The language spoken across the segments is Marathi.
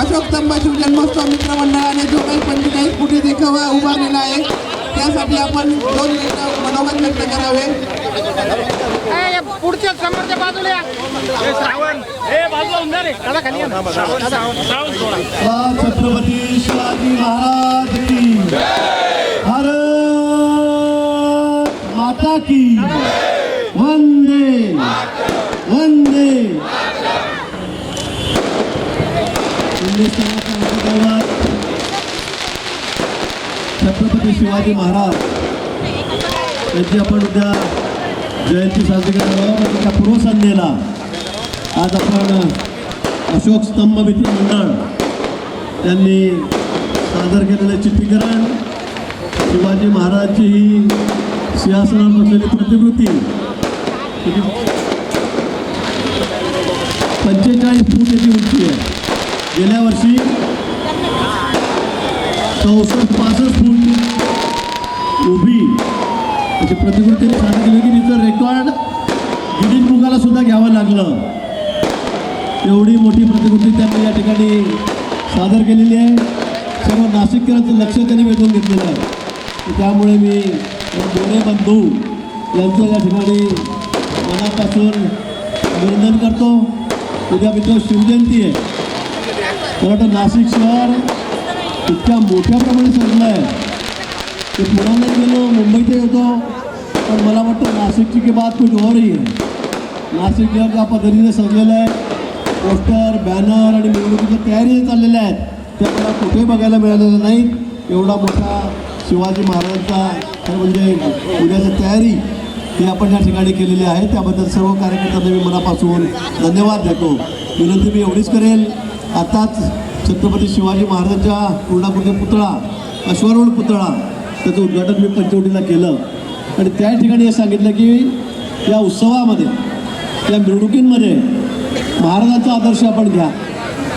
अशोक स्तंभ शिवजन्मोत्सव मित्र मंडळाने जो काही पंचेचाळीस फुटी देखावा उभारलेला आहे त्यासाठी आपण दोन मिनिटं मनोगत व्यक्त करावे. पुढच्या समोरच्या बाजूला. छत्रपती शिवाजी महाराज की भारत माता की वंदे वंदे छत्रपती शिवाजी महाराज यांची आपण उद्या जयंती साजरी करणार आहोत. पूर्वसंध्येला आज आपण अशोक स्तंभ मित्र मंडळ त्यांनी सादर केलेलं चित्रीकरण. शिवाजी महाराजांची ही सिंहासनावर बसलेली प्रतिकृती पंचेचाळीस फूट याची उंची आहे. गेल्या वर्षी चौसष्ट पासष्ट फूट उभी त्याची प्रतिकृतीने सांगितली की तिचं रेकॉर्ड गिरीन बुकाला सुद्धा घ्यावं लागलं. एवढी मोठी प्रतिकृती त्यांनी या ठिकाणी सादर केलेली आहे. सर्व नाशिककरांचं लक्ष त्यांनी वेधून घेतलेलं आहे. त्यामुळे मी दोन्ही बंधू यांचं या ठिकाणी मनापासून अभिनंदन करतो. उद्या मित्र शिवजयंती आहे. मला वाटतं नाशिक शहर इतक्या मोठ्या प्रमाणे सजलं आहे की पुण्याला गेलो मुंबईत येतो पण मला वाटतं नाशिकची की बात कुठे हो रही आहे नाशिक शहर ज्या पद्धतीने सजलेलं आहे पोस्टर बॅनर आणि निवडणुकीच्या तयारी चाललेल्या आहेत त्या मला कुठेही बघायला मिळालेलं नाही. एवढा मोठा शिवाजी महाराजांचा तर म्हणजे पुण्याची तयारी ही आपण या ठिकाणी केलेली आहे. त्याबद्दल सर्व कार्यकर्त्यांना मी मनापासून धन्यवाद देतो. विनंती मी एवढीच करेल. आताच छत्रपती शिवाजी महाराजांच्या पूर्णाकृती पुतळा अश्वारूढ पुतळा त्याचं उद्घाटन मी पंचवटीला केलं. आणि त्या ठिकाणी हे सांगितलं की या उत्सवामध्ये या मिरवणुकींमध्ये महाराजांचा आदर्श आपण घ्या.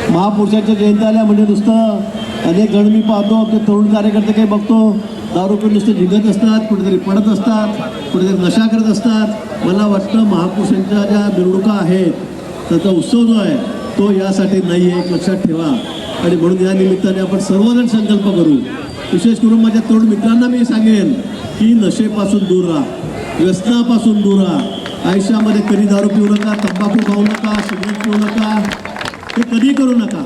महापुरुषांच्या जयंती आल्या म्हणजे नुसतं अनेक जण मी पाहतो की तरुण कार्यकर्ते काही बघतो दारू पिऊन नुसतं जिंकत असतात कुठेतरी पडत असतात कुठेतरी नशा करत असतात. मला वाटतं महापुरुषांच्या ज्या मिरवणुका आहेत त्याचा उत्सव जो आहे तो यासाठी नाही आहे लक्षात ठेवा. आणि म्हणून या निमित्ताने आपण सर्वजण संकल्प करू. विशेष करून माझ्या तरुण मित्रांना मी सांगेन की नशेपासून दूर राहा. व्यसनापासून दूर राहा. आयुष्यामध्ये कधी दारू पिऊ नका तंबाखू खाऊ नका सिगरेट पिऊ नका. हे कधी करू नका.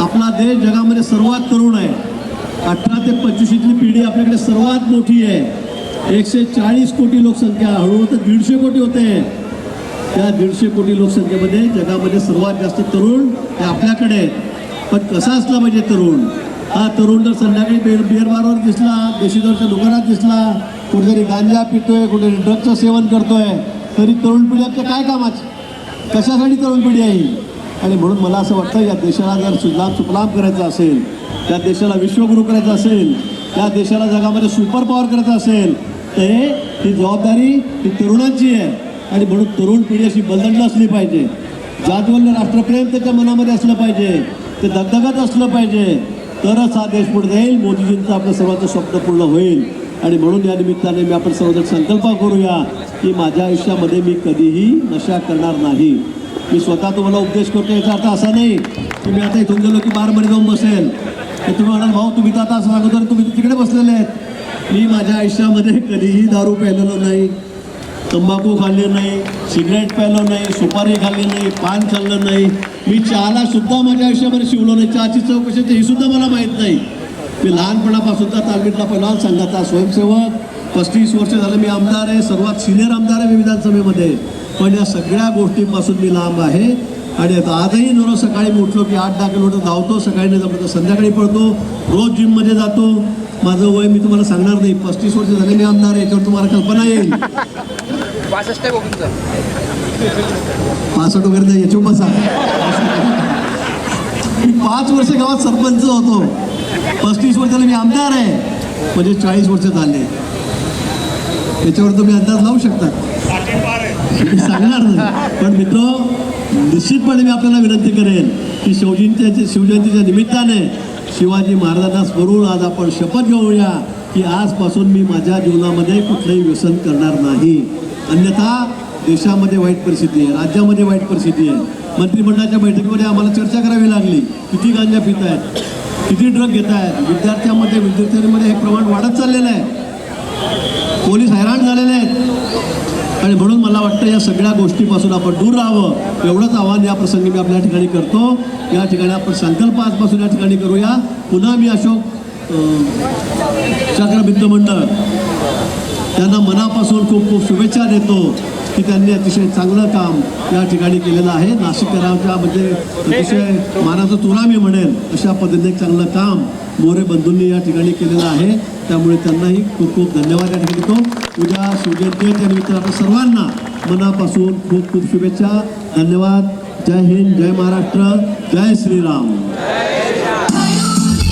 आपला देश जगामध्ये सर्वात तरुण आहे. अठरा ते पंचवीसची पिढी आपल्याकडे सर्वात मोठी आहे. एकशे चाळीस कोटी लोकसंख्या हळूहळू तर दीडशे कोटी होते. त्या दीडशे कोटी लोकसंख्येमध्ये जगामध्ये सर्वात जास्त तरुण हे आपल्याकडे आहेत. पण कसा असला पाहिजे तरुण? हा तरुण जर संध्याकाळी बेर बिअरबारवर दिसला देशीदरच्या दुकानात दिसला कुठेतरी गांजा पितोय कुठेतरी ड्रगचं सेवन करतोय तरी तरुण पिढी आपल्या काय कामाचं? कशासाठी तरुण पिढी आहे ही? आणि म्हणून मला असं वाटतं या देशाला जर सुजलाम सुफलाम करायचं असेल त्या देशाला विश्वगुरु करायचं असेल त्या देशाला जगामध्ये सुपर पॉवर करायचं असेल तर हे ही जबाबदारी ही तरुणांची आहे. आणि म्हणून तरुण पिढी अशी बलदंड असली पाहिजे. जातवल्य राष्ट्रप्रेम त्याच्या मनामध्ये असलं पाहिजे. ते दगदगत असलं पाहिजे. तरच हा देश पुढे जाईल. मोदीजींचं आपलं सर्वांचं स्वप्न पूर्ण होईल. आणि म्हणून या निमित्ताने मी आपण सर्वजण संकल्प करूया की माझ्या आयुष्यामध्ये मी कधीही नशा करणार नाही. मी स्वतः तुम्हाला उपदेश करतो याचा अर्थ असा नाही की मी आता इथून गेलो की बारमध्ये जाऊन बसेल. तर तुम्ही म्हणाल भाऊ तुम्ही तर आता असं सांगतो तुम्ही तिकडे बसलेले आहेत. मी माझ्या आयुष्यामध्ये कधीही दारू प्यायलेलो नाही. तंबाखू खाल्ले नाही सिगरेट प्यालो नाही सुपारी खाल्ली नाही पान खाल्लं नाही. मी चहाला सुद्धा माझ्या आयुष्यामध्ये शिवलो नाही. चहाची चौकशी ही सुद्धा मला माहीत नाही. मी लहानपणापासूनचा तालमीतला पहिला संघाचा स्वयंसेवक. पस्तीस वर्ष झालं मी आमदार आहे. सर्वात सिनियर आमदार आहे मी विधानसभेमध्ये. पण या सगळ्या गोष्टींपासून मी लांब आहे. आणि आता आजही दररोज सकाळी मी उठलो की आठ दहा किलोमीटर धावतो सकाळी नाही जमलं तर संध्याकाळी पडतो रोज जिममध्ये जातो. माझं वय मी तुम्हाला सांगणार नाही. पस्तीस वर्ष झाले मी आमदार आहे याच्यावर तुम्हाला कल्पना येईल. पासष्ट आहे बघून पासष्ट वगैरे नाही याच्यावर बसा मी पाच वर्ष गावात सरपंच होतो. पस्तीस वर्षाला मी आमदार आहे. म्हणजे चाळीस वर्ष झाले. त्याच्यावर तुम्ही अंदाज लावू शकता. सांगणार नाही. पण मित्र निश्चितपणे मी आपल्याला विनंती करेन की शिवजयंतीच्या शिवजयंतीच्या निमित्ताने शिवाजी महाराजांना स्मरून आज आपण शपथ घेऊया. की आजपासून मी माझ्या जीवनामध्ये कुठलंही व्यसन करणार नाही. अन्यथा देशामध्ये वाईट परिस्थिती आहे राज्यामध्ये वाईट परिस्थिती आहे. मंत्रिमंडळाच्या बैठकीमध्ये आम्हाला चर्चा करावी लागली. किती गांजा पित आहेत किती ड्रग घेत आहेत. विद्यार्थ्यांमध्ये विद्यार्थ्यांमध्ये हे प्रमाण वाढत चाललेलं आहे. पोलीस हैराण झालेले आहेत. आणि म्हणून मला वाटतं या सगळ्या गोष्टीपासून आपण दूर राहावं. एवढंच आव्हान या प्रसंगी मी आपल्या ठिकाणी करतो. या ठिकाणी आपण संकल्प आजपासून या ठिकाणी करूया. पुन्हा मी अशोक अं, चक्रबिंद मंडळ. त्यांना मनापासून खूप खूप शुभेच्छा देतो की त्यांनी अतिशय चांगलं काम या ठिकाणी केलेलं आहे. नाशिककरांच्या म्हणजे अतिशय मानाचं तुरा मी म्हणेल अशा पद्धतीने चांगलं काम मोरे बंधूंनी या ठिकाणी केलेलं आहे. त्यामुळे त्यांनाही खूप खूप धन्यवाद या ठिकाणी देतो. उद्या शिवजयंती आहे आपण सर्वांना मनापासून खूप खूप शुभेच्छा. धन्यवाद. जय हिंद जय महाराष्ट्र जय श्रीराम.